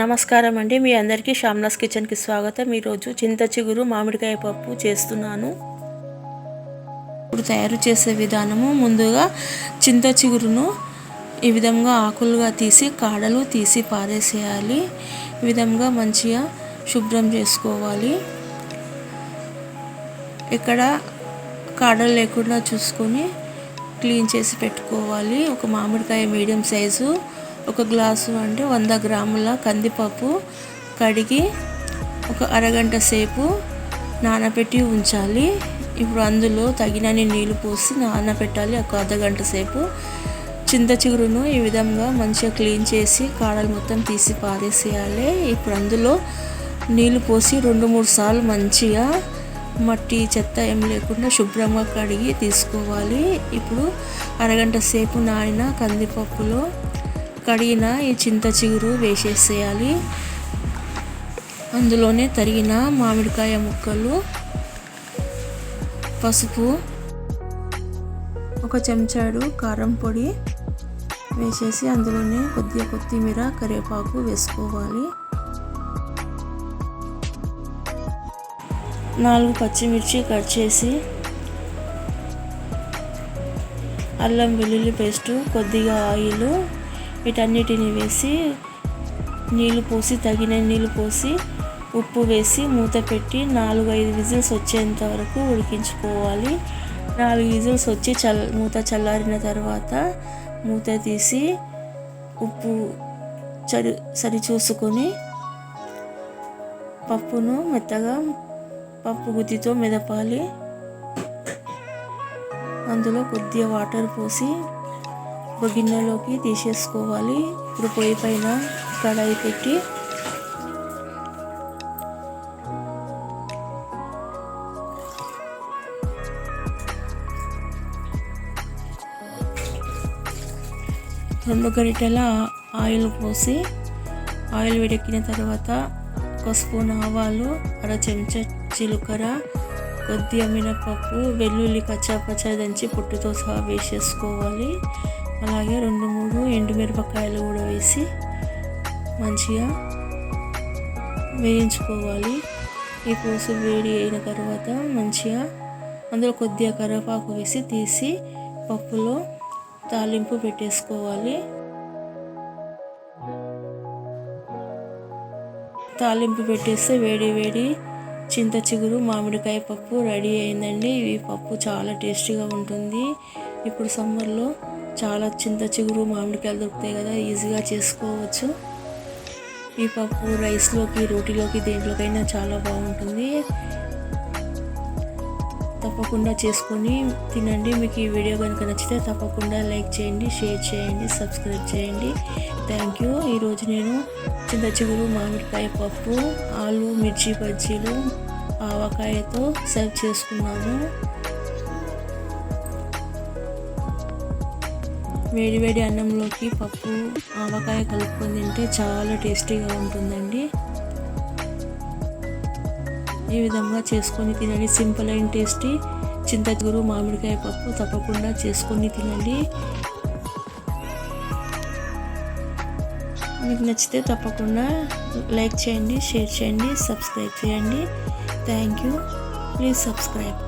నమస్కారం అండి. మీ అందరికీ శ్యామ్లాస్ కిచెన్కి స్వాగతం. ఈరోజు చింత చిగురు మామిడికాయ పప్పు చేస్తున్నాను. ఇప్పుడు తయారు చేసే విధానము ముందుగా చింత చిగురును ఈ విధంగా ఆకులుగా తీసి కాడలు తీసి పారేసేయాలి. ఈ విధంగా మంచిగా శుభ్రం చేసుకోవాలి. ఇక్కడ కాడలు లేకుండా చూసుకొని క్లీన్ చేసి పెట్టుకోవాలి. ఒక మామిడికాయ మీడియం సైజు. ఒక గ్లాసు అంటే వంద గ్రాముల కందిపప్పు కడిగి ఒక అరగంట సేపు నానబెట్టి ఉంచాలి. ఇప్పుడు అందులో తగినన్ని నీళ్ళు పోసి నానబెట్టాలి ఒక అర్ధగంట సేపు. చింత చిగురును ఈ విధంగా మంచిగా క్లీన్ చేసి కాడలు మొత్తం తీసి పారేసేయాలి. ఇప్పుడు అందులో నీళ్ళు పోసి రెండు మూడు సార్లు మంచిగా మట్టి చెత్త ఏం లేకుండా శుభ్రంగా కడిగి తీసుకోవాలి. ఇప్పుడు అరగంట సేపు నానిన కందిపప్పులో కడిగిన ఈ చింత చిగురు వేసేసేయాలి. అందులోనే తరిగిన మామిడికాయ ముక్కలు పసుపు ఒక చెంచాడు కారం పొడి వేసేసి అందులోనే కొద్దిగా కొత్తిమీర కరివేపాకు వేసుకోవాలి. నాలుగు పచ్చిమిర్చి కట్ చేసి అల్లం వెల్లుల్లి పేస్టు కొద్దిగా ఆయిల్ వీటన్నిటిని వేసి నీళ్ళు పోసి తగిన నీళ్ళు పోసి ఉప్పు వేసి మూత పెట్టి నాలుగు ఐదు విజిల్స్ వచ్చేంత వరకు ఉడికించుకోవాలి. నాలుగు విజిల్స్ వచ్చి చల్ మూత చల్లారిన తర్వాత మూత తీసి ఉప్పు చరి సరి చూసుకొని పప్పును మెత్తగా పప్పు గుత్తితో మెదపాలి. అందులో కొద్దిగా వాటర్ పోసి ఒక గిన్నెలోకి తీసేసుకోవాలి. ఇప్పుడు పొయ్యి పైన కడాయి పెట్టి రెండు గరిటెల ఆయిల్ పోసి ఆయిల్ వేడెక్కిన తర్వాత ఒక స్పూన్ ఆవాలు అర చెంచా జీలకర్ర కొద్దిగా మినపప్పు వెల్లుల్లి కచ్చాపచ్చా దంచి పొట్టుతో సహా వేసేసుకోవాలి. అలాగే రెండు మూడు ఎండుమిరపకాయలు కూడా వేసి మంచిగా వేయించుకోవాలి. ఈ పూసు వేడి అయిన తర్వాత మంచిగా అందులో కొద్దిగా కరివేపాకు వేసి తీసి పప్పులో తాలింపు పెట్టేసుకోవాలి. తాలింపు పెట్టేస్తే వేడి వేడి చింత చిగురు మామిడికాయ పప్పు రెడీ అయిందండి. ఈ పప్పు చాలా టేస్టీగా ఉంటుంది. ఇప్పుడు సమ్మర్లో చాలా చింత చిగురు మామిడికాయలు దొరుకుతాయి కదా ఈజీగా చేసుకోవచ్చు. ఈ పప్పు రైస్లోకి రోటీలోకి దేంట్లోకైనా చాలా బాగుంటుంది. తప్పకుండా చేసుకొని తినండి. మీకు ఈ వీడియో కనుక నచ్చితే తప్పకుండా లైక్ చేయండి షేర్ చేయండి సబ్స్క్రైబ్ చేయండి. Thank you. ఈరోజు నేను చింత చిగురు మామిడికాయ పప్పు ఆలు మిర్చి బజ్జీలు ఆవకాయతో సర్వ్ చేసుకున్నాను. వేడి వేడి అన్నంలోకి పప్పు ఆవకాయ కలుపుకొని తింటే చాలా టేస్టీగా ఉంటుందండి. ఈ విధంగా చేసుకొని తినండి. Simple and tasty. చింతగురు మామిడికాయ పప్పు తప్పకుండా చేసుకొని తినండి. మీకు నచ్చితే తప్పకుండా లైక్ చేయండి షేర్ చేయండి సబ్స్క్రైబ్ చేయండి. Thank you. Please subscribe.